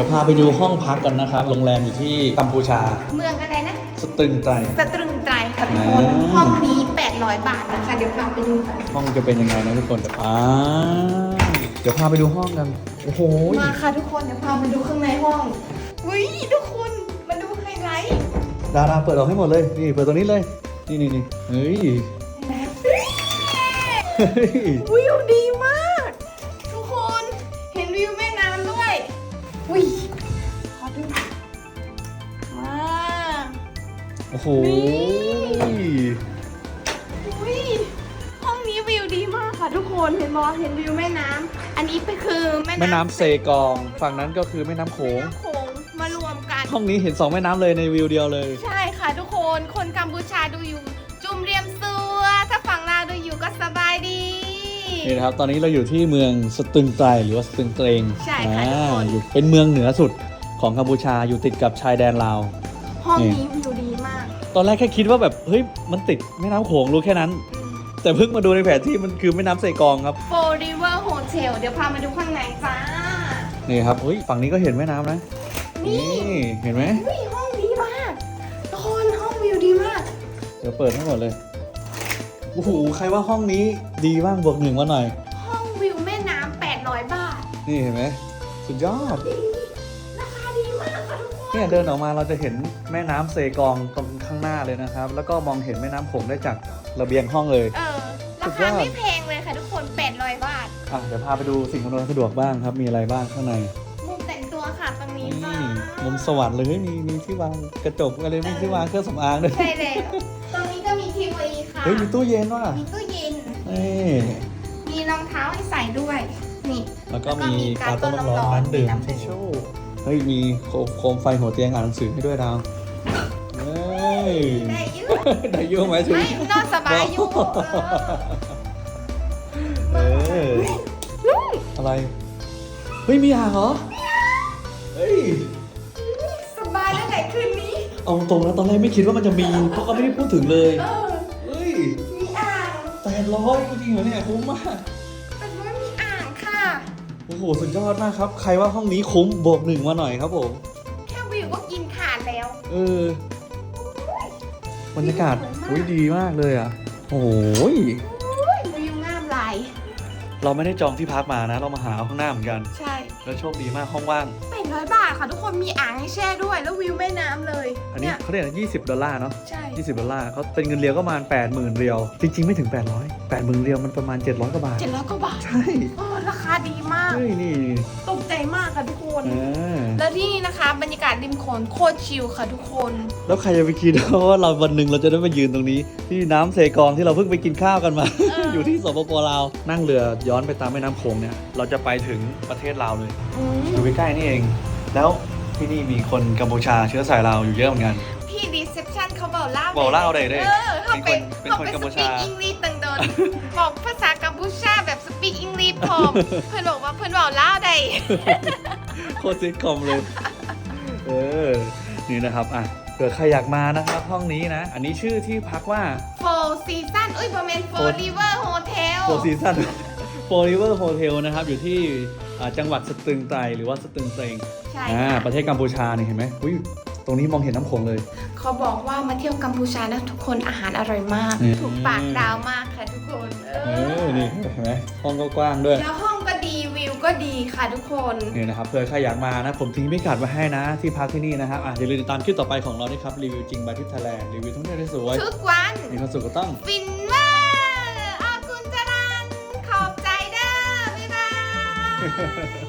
ดี๋ยวพาไปดูห้องพักกันนะครับ โรงแรมอยู่ที่กัมพูชา เมืองอะไรนะ สตึงไตรสตรึงใจค่ะทุกคนอ่า ห้องนี้ 800 บาทนะคะ เดี๋ยวพาไปดูกันห้องจะเป็นยังไงนะทุกคนเดี๋ยวอ่าเดี๋ยวพาไปดูห้องกัน โอ้โห มาค่ะทุกคนเดี๋ยวพามาดูข้างในห้องอุ้ยทุกคนมาดูไฮไลท์ดาราเปิดออกให้หมดเลย นี่เปิดตรงนี้เลย นี่นี่นี่เฮ้ยเฮ้ยวิวดี อุ้ยขอดูว้าโอ้โหอุ้ยห้องนี้วิวดีมากค่ะทุกคนเห็นบอเห็นวิวแม่น้ำอันนี้เป็นคือแม่แม่น้ำเซกอง ฝั่งนั้นก็คือแม่น้ำโขงแม่น้ำโขงมารวมกัน ห้องนี้เห็นสองแม่น้ำเลยในวิวเดียวเลย ใช่ค่ะทุกคน คนกัมพูชาดูอยู่ จุ่มเรียมซั นี่นะครับ ตอนนี้เราอยู่ที่เมืองสตึงไตรหรือว่าสตึงเตรงใช่ค่ะทุกคนอ่าอยู่เป็นเมืองเหนือสุดของกัมพูชาอยู่ติดกับชายแดนลาว ห้องนี่นี้วิวดีมากตอนแรกแค่คิดว่าแบบเฮ้ยมันติดแม่น้ำโขงรู้แค่นั้นแต่เพิ่งมาดูในแผนที่มันคือแม่น้ำเซกองครับ โฟริเวอร์โฮเทลเดี๋ยวพามาดูข้างในจ้า นี่ครับเฮ้ยฝั่งนี้ก็เห็นแม่น้ำนะ นี่นี่เห็นไหม อุ้ยห้องดีมากทุกคนห้องวิวดีมาก เดี๋ยวเปิดให้หมดเลยโอ้โห ใครว่าห้องนี้ดีบ้างบวกหนึ่งมาหน่อย ห้องวิวแม่น้ำ800 บาท นี่เห็นไหมสุดยอดราคาดีมากค่ะทุกคน เนี่ยเดินออกมาเราจะเห็นแม่น้ำเซกองตรงข้างหน้าเลยนะครับ แล้วก็มองเห็นแม่น้ำโขงได้จากระเบียงห้องเลย เออสุราดยอคาดไม่แพงเลยค่ะทุกคน 800 บาท อะเดี๋ยวพาไปดูสิ่งอำนวยความสะดวกบ้างครับ มีอะไรบ้างข้างในมุมแต่งตัวค่ะตรงนี้นี่จ้ามุมสวัสดิ์เลยเฮ้ยมีมีที่วางกระจกอะไรมีที่วางเครื่องสำอางด้วย ใช่แล้วตรงนี้ก็มีทีวี ค่ะ เฮ้ยมีตู้เย็นว่ะมีตู้เย็น นี่มีรองเท้าให้ใส่ด้วย นี่ แล้วก็แล้วก็มีมีกาการต้มน้ำร้อนต้มน้ำร้อนน้ำดื่มมีน้ำทิชชู่เฮ้ยมีโคมโคมไฟหัวเตียงอ่านหนังสือให้ด้วยดาวเฮ้ยได้อยืดได้ยุ่งไหมถึงไม่นอนสบายอยู่เออลุงอะไร เฮ้ยมีอ่างเหรอเฮ้ยสบายแล้วไหนคืนนี้ เอาตรงนะตอนแรกไม่คิดว่ามันจะมีเพราะเขาไม่ได้พูดถึงเลยเออเฮ้ย มีอ่างแปดร้อยจริงเหรอเนี่ยคุ้มมากแต่ว่ามีอ่างค่ะ โอ้โหสุดยอดมากครับ ใครว่าห้องนี้คุ้มบวกหนึ่งมาหน่อยครับผมแค่วิวก็กินขาดแล้วเออบรรยากาศสวยมากอุ้ยดีมากเลยอะโอ้โหยอุ้ยวิวงามหลายเราไม่ได้จองที่พักมานะ เรามาหาเอาข้างหน้าเหมือนกัน ใช่แล้วโชคดีมากห้องว่าง800บาทค่ะทุกคนมีอ่างให้แช่ด้วย แล้ววิวแม่น้ำ เลยอันนี้เนี่ยเขาเรียกอะไร20ดอลลาร์เนาะใช่20ดอลลาร์เขาเป็นเงินเรียวก็ประมาณ80,000เรียว จริง ๆ ไม่ถึง800 80,000เรียวมันประมาณ700กว่าบาท เจ็ดร้อยกว่าบาทใช่เออราคาดีมากเฮ้ยนี่ตกใจมากค่ะทุกคน อ่าแล้วที่นี่นะคะ บรรยากาศริมโขงโคตรชิลค่ะทุกคน แล้วใครจะไปคิด ว่าเราวันหนึ่งเราจะได้มายืนตรงนี้ ที่น้ำเซกองที่เราเพิ่งไปกินข้าวกันมา เอออ อยู่ที่สปปลาวนั่งเรือย้อนไปตามแม่น้ำโขงเนี่ยเราจะไปถึงประเทศลาวเลย อืมอยู่ใกล้ๆนี่เอง แล้วที่นี่มีคนกัมพูชาเชื้อสายลาวอยู่เยอะเหมือนกัน พี่รีเซพชันเขาบอกเล่าบอกเล่าได้เด้เออเขาเป็นเป็นเขาคนเป็นกัมสพูปีชากอังกฤษตังโดนบอกภาษากัมพูชาแบบสปีกอังกฤษพร้อมเพื่อนบอกว่าเพื่อนบอกเล่าได้โคตรซิทคอมเลยเออนี่นะครับอะเผื่อใครอยากมานะครับห้องนี้นะ อันนี้ชื่อที่พักว่าโฟซีซันอุ้ยบอมเมนโฟ Four ริเวอร์โฮเทลโฟซีซันโฟริเวอร์โฮเทลนะครับ อยู่ที่อ่าจังหวัดสตึงไตรหรือว่าสตึงเตรงใช่อ่าค่ะประเทศกัมพูชาเนี่ยเห็นไหมอุ้ย ตรงนี้มองเห็นน้ำโขงเลย เขาบอกว่ามาเที่ยวกัมพูชานะทุกคนอาหารอร่อยมาก อืม ถูกปากดาวมากค่ะทุกคนเอเอออนี่เห็นไหมห้องก็กว้างด้วย แล้วห้องก็ดีวิวก็ดีค่ะทุกคนนี่นะครับเผื่อใครอยากมานะ ผมทิ้งพิกัดไว้ให้นะ ที่พักที่นี่นะครับอะอย่าลืมติดตามคลิปต่อไปของเราด้วยครับ รีวิวจริงบายทิพย์ไทยแลนด์รีวิวท่องเที่ยวที่สวย ทุกวันมีความสุขก็ต้อง ฟินเว่าอาคุณจรันขอบใจเด้อบ๊ายบาย